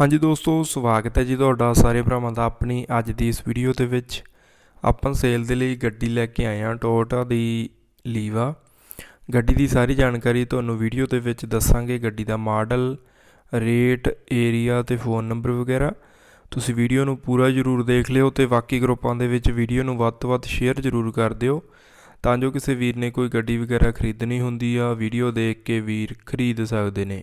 ਹਾਂਜੀ ਦੋਸਤੋ, ਸਵਾਗਤ ਹੈ ਜੀ ਤੁਹਾਡਾ ਸਾਰੇ ਭਰਾਵਾਂ ਦਾ ਆਪਣੀ ਅੱਜ ਦੀ ਇਸ ਵੀਡੀਓ ਦੇ ਵਿੱਚ। ਆਪਾਂ ਸੇਲ ਦੇ ਲਈ ਗੱਡੀ ਲੈ ਕੇ ਆਏ ਹਾਂ ਟੋਟਾ ਦੀ ਲੀਵਾ ਗੱਡੀ ਦੀ ਸਾਰੀ ਜਾਣਕਾਰੀ ਤੁਹਾਨੂੰ ਵੀਡੀਓ ਦੇ ਵਿੱਚ ਦੱਸਾਂਗੇ। ਗੱਡੀ ਦਾ ਮਾਡਲ ਰੇਟ ਏਰੀਆ ਤੇ ਫੋਨ ਨੰਬਰ ਵਗੈਰਾ। ਤੁਸੀਂ ਵੀਡੀਓ ਨੂੰ ਪੂਰਾ ਜ਼ਰੂਰ ਦੇਖ ਲਿਓ ਤੇ ਬਾਕੀ ਗਰੁੱਪਾਂ ਦੇ ਵਿੱਚ ਵੀਡੀਓ ਨੂੰ ਵੱਧ ਤੋਂ ਵੱਧ ਸ਼ੇਅਰ ਜ਼ਰੂਰ ਕਰ ਦਿਓ। ਤਾਂ ਜੋ ਕਿਸੇ ਵੀਰ ਨੇ ਕੋਈ ਗੱਡੀ ਵਗੈਰਾ ਖਰੀਦਣੀ ਹੁੰਦੀ ਆ ਵੀਡੀਓ ਦੇਖ ਕੇ ਵੀਰ ਖਰੀਦ ਸਕਦੇ ਨੇ।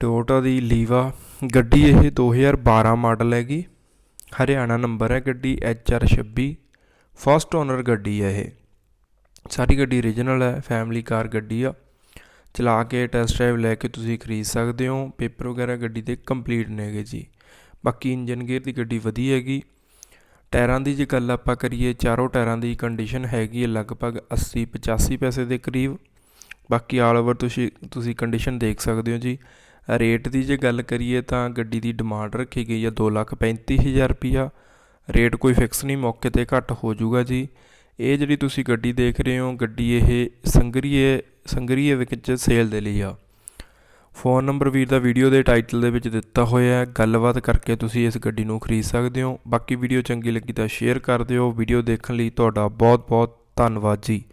ਟੋਯੋਟਾ ਦੀ ਲੀਵਾ ਗੱਡੀ ਇਹ 2012 ਮਾਡਲ ਹੈਗੀ। ਹਰਿਆਣਾ ਨੰਬਰ ਹੈ ਗੱਡੀ HR26 ਫਸਟ ਓਨਰ ਗੱਡੀ ਹੈ ਇਹ। ਸਾਰੀ ਗੱਡੀ ਓਰੀਜਨਲ ਹੈ ਫੈਮਿਲੀ ਕਾਰ ਗੱਡੀ ਆ। ਚਲਾ ਕੇ ਟੈਸਟ ਡਰਾਈਵ ਲੈ ਕੇ ਤੁਸੀਂ ਖਰੀਦ ਸਕਦੇ ਹੋ। ਪੇਪਰ ਵਗੈਰਾ ਗੱਡੀ ਦੇ ਕੰਪਲੀਟ ਨੇਗੇ ਜੀ। ਬਾਕੀ ਇੰਜਨ ਗੇਅਰ ਦੀ ਗੱਡੀ ਵਧੀਆ ਹੈਗੀ। ਟਾਇਰਾਂ ਦੀ ਜੇ ਗੱਲ ਆਪਾਂ ਕਰੀਏ, ਚਾਰੋਂ ਟਾਇਰਾਂ ਦੀ ਕੰਡੀਸ਼ਨ ਹੈਗੀ ਹੈ ਲਗਭਗ 80 85 ਪੈਸੇ ਦੇ ਕਰੀਬ। ਬਾਕੀ ਆਲ ਓਵਰ ਤੁਸੀਂ ਤੁਸੀਂ ਕੰਡੀਸ਼ਨ ਦੇਖ ਸਕਦੇ ਹੋ ਜੀ। ਰੇਟ ਦੀ ਜੇ ਗੱਲ ਕਰੀਏ ਤਾਂ ਗੱਡੀ ਦੀ ਡਿਮਾਂਡ ਰੱਖੀ ਗਈ ਹੈ 235000 ਰੁਪਿਆ ਰੇਟ ਕੋਈ ਫਿਕਸ ਨਹੀਂ, ਮੌਕੇ ਤੇ ਘੱਟ ਹੋ ਜਾਊਗਾ ਜੀ। ਇਹ ਜਿਹੜੀ ਤੁਸੀਂ ਗੱਡੀ ਦੇਖ ਰਹੇ ਹੋ, ਗੱਡੀ ਇਹ ਸੰਗਰੀਏ ਸੰਗਰੀਏ ਵਿੱਚ ਸੇਲ ਦੇ ਲਈ ਆ। ਫੋਨ ਨੰਬਰ ਵੀਰ ਦਾ ਵੀਡੀਓ ਦੇ ਟਾਈਟਲ ਦੇ ਵਿੱਚ ਦਿੱਤਾ ਹੋਇਆ ਹੈ। ਗੱਲਬਾਤ ਕਰਕੇ ਤੁਸੀਂ ਇਸ ਗੱਡੀ ਨੂੰ ਖਰੀਦ ਸਕਦੇ ਹੋ। ਬਾਕੀ ਵੀਡੀਓ ਚੰਗੀ ਲੱਗੀ ਤਾਂ ਸ਼ੇਅਰ ਕਰ ਦਿਓ। ਵੀਡੀਓ ਦੇਖਣ ਲਈ ਤੁਹਾਡਾ ਬਹੁਤ ਬਹੁਤ ਧੰਨਵਾਦ ਜੀ।